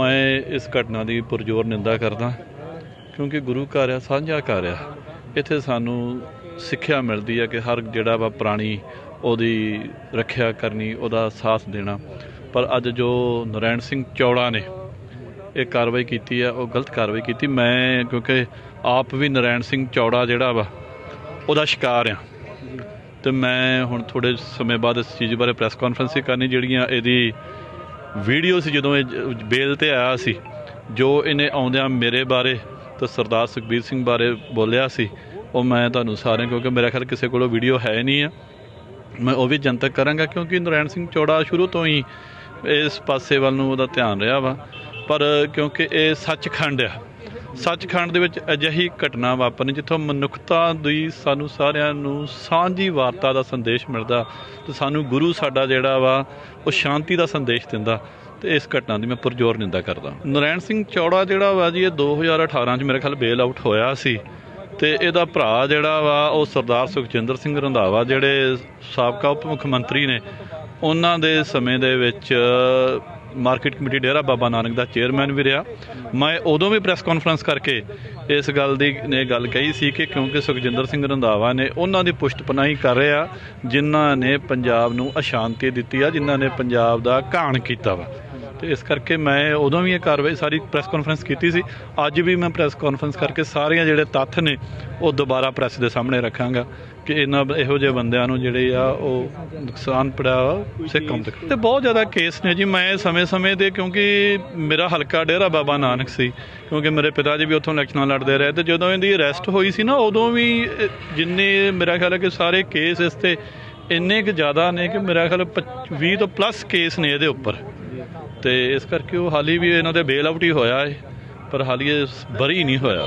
ਮੈਂ ਇਸ ਘਟਨਾ ਦੀ ਪੁਰਜ਼ੋਰ ਨਿੰਦਾ ਕਰਦਾ ਕਿਉਂਕਿ ਗੁਰੂ ਘਰ ਆ, ਸਾਂਝਾ ਘਰ ਆ। ਇੱਥੇ ਸਾਨੂੰ ਸਿੱਖਿਆ ਮਿਲਦੀ ਹੈ ਕਿ ਹਰ ਜਿਹੜਾ ਵਾ ਪ੍ਰਾਣੀ ਉਹਦੀ ਰੱਖਿਆ ਕਰਨੀ, ਉਹਦਾ ਸਾਥ ਦੇਣਾ। ਪਰ ਅੱਜ ਜੋ ਨਰੈਣ ਸਿੰਘ ਚੌੜਾ ਨੇ ਇਹ ਕਾਰਵਾਈ ਕੀਤੀ ਆ, ਉਹ ਗਲਤ ਕਾਰਵਾਈ ਕੀਤੀ। ਮੈਂ ਕਿਉਂਕਿ ਆਪ ਵੀ ਨਰੈਣ ਸਿੰਘ ਚੌੜਾ ਜਿਹੜਾ ਵਾ, ਉਹਦਾ ਸ਼ਿਕਾਰ ਆ। ਤੇ ਮੈਂ ਹੁਣ ਥੋੜੇ ਸਮੇਂ ਬਾਅਦ ਇਸ ਚੀਜ਼ ਬਾਰੇ ਪ੍ਰੈਸ ਕਾਨਫਰੰਸ ਹੀ ਕਰਨੀ, ਜਿਹੜੀਆਂ ਇਹਦੀ ਵੀਡੀਓ ਸੀ ਜਦੋਂ ਇਹ ਬੇਲ ਤੇ ਆਇਆ ਸੀ, ਜੋ ਇਹਨੇ ਆਉਂਦਿਆਂ ਮੇਰੇ ਬਾਰੇ ਤੇ ਸਰਦਾਰ ਸੁਖਬੀਰ ਸਿੰਘ ਬਾਰੇ ਬੋਲਿਆ ਸੀ, ਉਹ ਮੈਂ ਤੁਹਾਨੂੰ ਸਾਰਿਆਂ, ਕਿਉਂਕਿ ਮੇਰਾ ਖਿਆਲ ਕਿਸੇ ਕੋਲੋਂ ਵੀਡੀਓ ਹੈ ਨਹੀਂ ਆ। ਮੈਂ ਉਹ ਵੀ ਜਨਤਕ ਕਰਾਂਗਾ, ਕਿਉਂਕਿ ਨਰੈਣ ਸਿੰਘ ਚੌੜਾ ਸ਼ੁਰੂ ਤੋਂ ਹੀ ਇਸ ਪਾਸੇ ਵੱਲ ਨੂੰ ਉਹਦਾ ਧਿਆਨ ਰਿਹਾ ਵਾ। ਪਰ ਕਿਉਂਕਿ ਇਹ ਸੱਚਖੰਡ ਆ ਸੱਚਖੰਡ ਦੇ ਵਿੱਚ ਅਜਿਹੀ ਘਟਨਾ ਵਾਪਰਨੀ ਜਿੱਥੋਂ ਮਨੁੱਖਤਾ ਦੀ ਸਾਨੂੰ ਸਾਰਿਆਂ ਨੂੰ ਸਾਂਝੀ ਵਾਰਤਾ ਦਾ ਸੰਦੇਸ਼ ਮਿਲਦਾ ਤੇ ਸਾਨੂੰ ਗੁਰੂ ਸਾਡਾ ਜਿਹੜਾ ਵਾ, ਉਹ ਸ਼ਾਂਤੀ ਦਾ ਸੰਦੇਸ਼ ਦਿੰਦਾ ਤੇ ਇਸ ਘਟਨਾ ਦੀ ਮੈਂ ਪੁਰਜ਼ੋਰ ਨਿੰਦਾ ਕਰਦਾ। ਨਰੈਣ ਸਿੰਘ ਚੌੜਾ ਜਿਹੜਾ ਵਾ ਜੀ, ਇਹ 2018 ਚ ਮੇਰੇ ਖਿਆਲ ਬੇਲ ਆਊਟ ਹੋਇਆ ਸੀ ਤੇ ਇਹਦਾ ਭਰਾ ਜਿਹੜਾ ਵਾ, ਉਹ ਸਰਦਾਰ ਸੁਖਜਿੰਦਰ ਸਿੰਘ ਰੰਧਾਵਾ ਜਿਹੜੇ ਸਾਬਕਾ ਉਪ ਮੁੱਖ ਮੰਤਰੀ ਨੇ, ਉਹਨਾਂ ਦੇ ਸਮੇਂ ਦੇ ਵਿੱਚ ਮਾਰਕੀਟ ਕਮੇਟੀ ਡੇਰਾ ਬਾਬਾ ਨਾਨਕ ਦਾ ਚੇਅਰਮੈਨ ਵੀ ਰਿਹਾ। ਮੈਂ ਉਦੋਂ ਵੀ ਪ੍ਰੈਸ ਕਾਨਫਰੰਸ ਕਰਕੇ ਇਸ ਗੱਲ ਦੀ ਨੇ ਗੱਲ ਕਹੀ ਸੀ ਕਿ ਕਿਉਂਕਿ ਸੁਖਜਿੰਦਰ ਸਿੰਘ ਰੰਧਾਵਾ ਨੇ ਉਹਨਾਂ ਦੀ ਪੁਸ਼ਟਪਨਾਹੀ ਕਰ ਰਿਹਾ, ਜਿਨ੍ਹਾਂ ਨੇ ਪੰਜਾਬ ਨੂੰ ਅਸ਼ਾਂਤੀ ਦਿੱਤੀ ਆ, ਜਿਨ੍ਹਾਂ ਨੇ ਪੰਜਾਬ ਦਾ ਘਾਣ ਕੀਤਾ ਵਾ। ਤੇ ਇਸ ਕਰਕੇ ਮੈਂ ਉਦੋਂ ਵੀ ਇਹ ਕਾਰਵਾਈ ਸਾਰੀ ਪ੍ਰੈਸ ਕਾਨਫਰੰਸ ਕੀਤੀ ਸੀ। ਅੱਜ ਵੀ ਮੈਂ ਪ੍ਰੈਸ ਕਾਨਫਰੰਸ ਕਰਕੇ ਸਾਰੀਆਂ ਜਿਹੜੇ ਤੱਥ ਨੇ, ਉਹ ਦੁਬਾਰਾ ਪ੍ਰੈਸ ਦੇ ਸਾਹਮਣੇ ਰੱਖਾਂਗਾ ਕਿ ਇਹਨਾਂ ਇਹੋ ਜਿਹੇ ਬੰਦਿਆਂ ਨੂੰ ਜਿਹੜੇ ਆ, ਉਹ ਨੁਕਸਾਨ ਪੜਿਆ ਵਾ, ਸਿੱਖ ਕੌਮ ਤੱਕ ਤੇ ਬਹੁਤ ਜ਼ਿਆਦਾ ਕੇਸ ਨੇ ਜੀ। ਮੈਂ ਸਮੇਂ-ਸਮੇਂ ਦੇ ਕਿਉਂਕਿ ਮੇਰਾ ਹਲਕਾ ਡੇਰਾ ਬਾਬਾ ਨਾਨਕ ਸੀ, ਕਿਉਂਕਿ ਮੇਰੇ ਪਿਤਾ ਜੀ ਵੀ ਉੱਥੋਂ ਇਲੈਕਸ਼ਨਾਂ ਲੜਦੇ ਰਹੇ ਤੇ ਜਦੋਂ ਇਹਦੀ ਅਰੈਸਟ ਹੋਈ ਸੀ ਨਾ, ਉਦੋਂ ਵੀ ਜਿੰਨੇ ਮੇਰਾ ਖਿਆਲ ਹੈ ਕਿ ਸਾਰੇ ਕੇਸ ਇਸ ਤੇ ਇੰਨੇ ਕੁ ਜ਼ਿਆਦਾ ਨੇ ਕਿ ਮੇਰਾ ਖਿਆਲ 20 ਤੋਂ ਪਲੱਸ ਕੇਸ ਨੇ ਇਹਦੇ ਉੱਪਰ। ਤੇ ਇਸ ਕਰਕੇ ਉਹ ਹਾਲੀ ਵੀ ਇਹਨਾਂ ਦੇ ਬੇਲ ਆਊਟ ਹੀ ਹੋਇਆ ਹੈ ਪਰ ਹਾਲੀ ਇਹ ਬਰੀ ਨਹੀਂ ਹੋਇਆ।